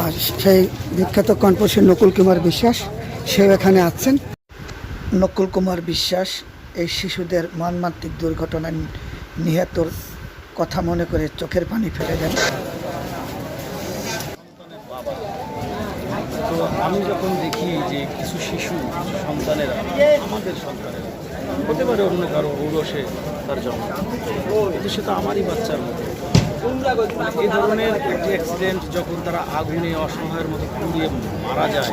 আর সেই বিখ্যাত কণ্ঠশী নকুল কুমার বিশ্বাস, সেও এখানে আছেন। নকুল কুমার বিশ্বাস এই শিশুদের মর্মান্তিক দুর্ঘটনায় নিহতর কথা মনে করে চোখের পানি ফেলে দেন। তো আমি যখন দেখি যে কিছু শিশু সন্তানেরা, আমাদের সন্তানেরা, হতে পারে অন্য কারও ঔরসে তার জন্ম, কিন্তু সে তো আমারই বাচ্চার মতো। এই ধরনের একটি অ্যাক্সিডেন্ট যখন তারা আগুনে, অসহায়ের মতো পুড়িয়ে মারা যায়,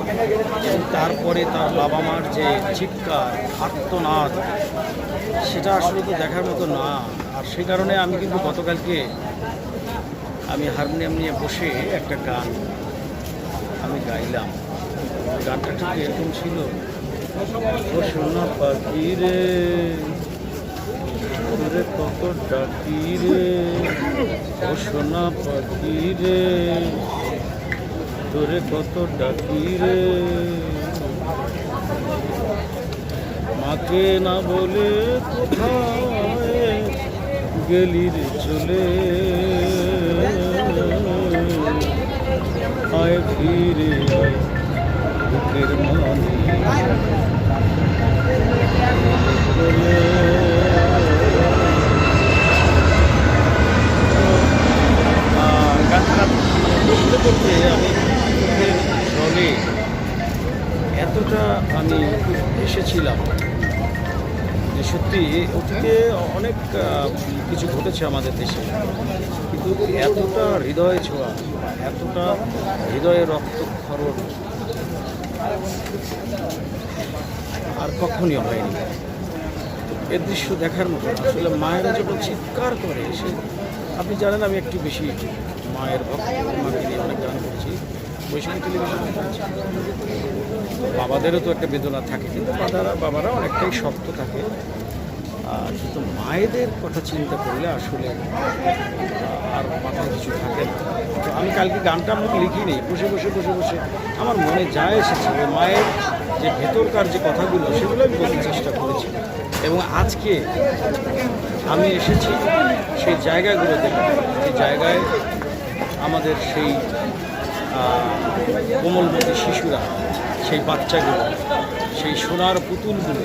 এবং তারপরে তার বাবা মার যে চিৎকার আত্মনাদ সেটা আসলে তো দেখার মতো না। আর সে কারণে আমি কিন্তু গতকালকে আমি হারমোনিয়াম নিয়ে বসে একটা গান আমি গাইলাম। গানটা ঠিক এরকম ছিল, ও সোনা পাখি রে, তোরে কত ডাকি রে, ও সোনা পাখি রে, তোরে কত ডাকি রে। মাকে না বলে কোথায় গেলি রে চলে? আমি এসেছিলাম। যে সত্যি অতীতে অনেক কিছু ঘটেছে আমাদের দেশে। কিন্তু এতটা হৃদয় ছোঁয়া, এতটা হৃদয়ে রক্তক্ষরণ আর কখনই হয়নি। এর দৃশ্য দেখার মতো। আসলে মায়েরা যখন চিৎকার করে, সে আপনি জানেন আমি একটু বেশি মায়ের ভক্ত, মাকে নিয়ে অনেক গান করেছি। টেলিভিশনে বাবাদেরও তো একটা বেদনা থাকে, কিন্তু বাবারা বাবারা অনেকটাই শক্ত থাকে। আর কিন্তু মায়েদের কথা চিন্তা করলে আসলে আর মাথায় কিছু থাকে না। আমি কালকে গানটা আমি লিখিনি, বসে বসে বসে বসে আমার মনে যা এসেছে মায়ের যে ভেতরকার যে কথাগুলো, সেগুলো আমি বলার চেষ্টা করেছি। এবং আজকে আমি এসেছি সেই জায়গাগুলোতে, যে জায়গায় আমাদের সেই কোমলমতি শিশুরা, সেই বাচ্চাগুলো, সেই সোনার পুতুলগুলো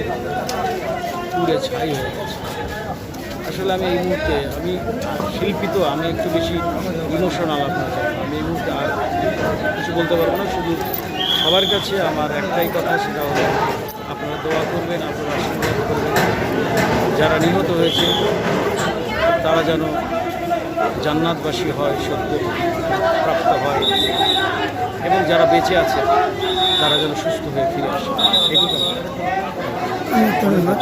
পুড়ে ছাই হয়ে গেছে আসলে আমি এই মুহূর্তে, আমি শিল্পী তো, আমি একটু বেশি ইমোশনাল আপনার। আমি এই মুহূর্তে আর কিছু বলতে পারব না, শুধু সবার কাছে আমার একটাই কথা, সেটা হলো আপনারা দোয়া করবেন, আপনারা আশীর্বাদ করবেন যারা নিহত হয়েছে, তারা যেন জান্নাতবাসী হয় সত্য প্রাপ্ত হয়। এবং যারা বেঁচে আছে, তারা যেন সুস্থ হয়ে ফিরে আসে। এটুকু ধন্যবাদ।